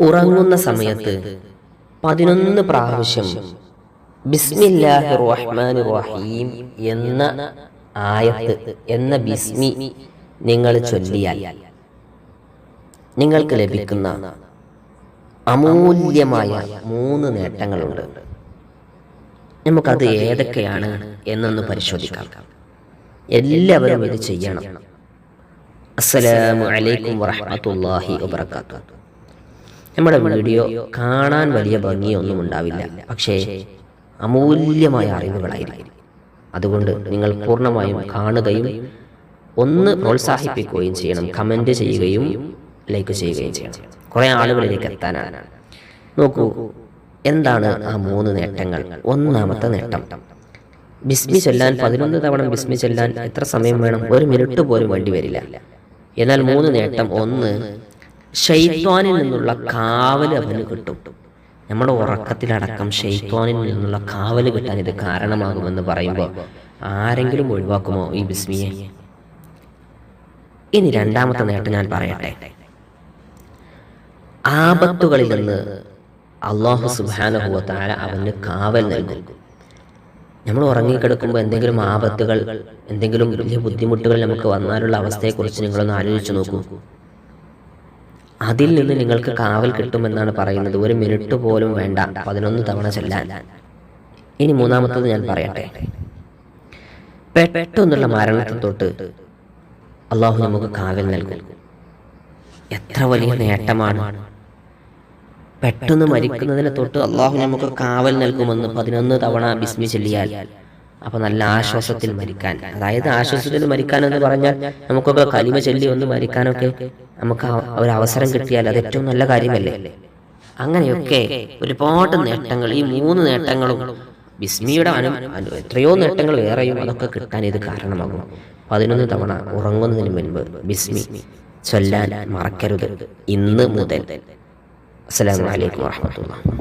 ഉറങ്ങുന്ന സമയത്ത് പതിനൊന്ന് പ്രാവശ്യം ബിസ്മില്ലാഹി റഹ്മാൻ റഹീം എന്ന ആയത്ത് എന്ന ബിസ്മി നിങ്ങൾ ചൊല്ലിയാൽ നിങ്ങൾക്ക് ലഭിക്കുന്ന അമൂല്യമായ മൂന്ന് നേട്ടങ്ങളുണ്ട്. നമുക്കത് ഏതൊക്കെയാണ് എന്നൊന്ന് പരിശോധിക്കാം. എല്ലാവരും ഇത് ചെയ്യണം. അസ്സലാമു അലൈക്കും വറഹ്മത്തുള്ളാഹി വബറകാതുഹു. നമ്മുടെ വീഡിയോ കാണാൻ വലിയ ഭംഗിയൊന്നും ഉണ്ടാവില്ല. പക്ഷേ അമൂല്യമായ അറിവുകളായിരിക്കും. അതുകൊണ്ട് നിങ്ങൾ പൂർണമായും കാണുകയും ഒന്ന് പ്രോത്സാഹിപ്പിക്കുകയും ചെയ്യണം. കമന്റ് ചെയ്യുകയും ലൈക്ക് ചെയ്യുകയും ചെയ്യണം. കുറേ ആളുകളിലേക്ക് എത്താനാണ്. നോക്കൂ എന്താണ് ആ മൂന്ന് നേട്ടങ്ങൾ? ഒന്നാമത്തെ നേട്ടം. ബിസ്മി ചൊല്ലാൻ പതിനൊന്ന് തവണ ബിസ്മി ചൊല്ലാൻ എത്ര സമയം വേണം? ഒരു മിനിറ്റ് പോലും വേണ്ടി വരില്ല. എന്നാൽ മൂന്ന് നേട്ടം ഒന്ന് ഷെയ്ത്വാനിൽ നിന്നുള്ള കാവൽ അവന് കിട്ടും. നമ്മുടെ ഉറക്കത്തിലടക്കം ഷെയ്ത്വാനിൽ നിന്നുള്ള കാവൽ കിട്ടാൻ ഇത് കാരണമാകുമെന്ന് പറയുമ്പോൾ ആരെങ്കിലും ഒഴിവാക്കുമോ ഈ ബിസ്മിയെ? ഇനി രണ്ടാമത്തെ നേട്ടം ഞാൻ പറയട്ടെ. ആപത്തുകളിൽ നിന്ന് അള്ളാഹു സുബാനഹുവത്താല അവന് കാവൽ നൽകും. നമ്മൾ ഉറങ്ങിക്കിടക്കുമ്പോൾ എന്തെങ്കിലും ആപത്തുകൾ എന്തെങ്കിലും വലിയ ബുദ്ധിമുട്ടുകൾ നമുക്ക് വന്നാലുള്ള അവസ്ഥയെക്കുറിച്ച് നിങ്ങളൊന്ന് ആലോചിച്ച് നോക്കൂ. അതിൽ നിന്ന് നിങ്ങൾക്ക് കാവൽ കിട്ടുമെന്നാണ് പറയുന്നത്. ഒരു മിനിറ്റ് പോലും വേണ്ട. പതിനൊന്ന് തവണ ചെല്ലാൻ. ഇനി മൂന്നാമത്തത് ഞാൻ പറയട്ടെ. പെട്ടെന്നുള്ള മരണത്തെ തൊട്ട് അള്ളാഹു നമുക്ക് കാവൽ നൽകും. എത്ര വലിയ നേട്ടമാണ്. പെട്ടെന്ന് മരിക്കുന്നതിനെ തൊട്ട് അള്ളാഹു നമുക്ക് കാവൽ നൽകുമെന്ന് പതിനൊന്ന് തവണ ബിസ്മി ചൊല്ലിയാൽ. അപ്പൊ നല്ല ആശ്വാസത്തിൽ മരിക്കാൻ. അതായത് ആശ്വാസത്തിൽ മരിക്കാൻ എന്ന് പറഞ്ഞാൽ നമുക്കൊക്കെ കലിമ ചൊല്ലി ഒന്ന് മരിക്കാനൊക്കെ നമുക്ക് ഒരു അവസരം കിട്ടിയാൽ അത് ഏറ്റവും നല്ല കാര്യമല്ലേ? അങ്ങനെയൊക്കെ ഒരുപാട് നേട്ടങ്ങൾ ഈ മൂന്ന് നേട്ടങ്ങളും ബിസ്മിയുടെ അനു എത്രയോ നേട്ടങ്ങൾ വേറെയും അതൊക്കെ കിട്ടാൻ ഇത് കാരണമാകും. പതിനൊന്ന് തവണ ഉറങ്ങുന്നതിന് മുൻപ് ബിസ്മി ചൊല്ലാൻ മറക്കരുത് ഇന്ന് മുതൽ. അസ്സലാമു അലൈക്കും വാഹമത്തുള്ള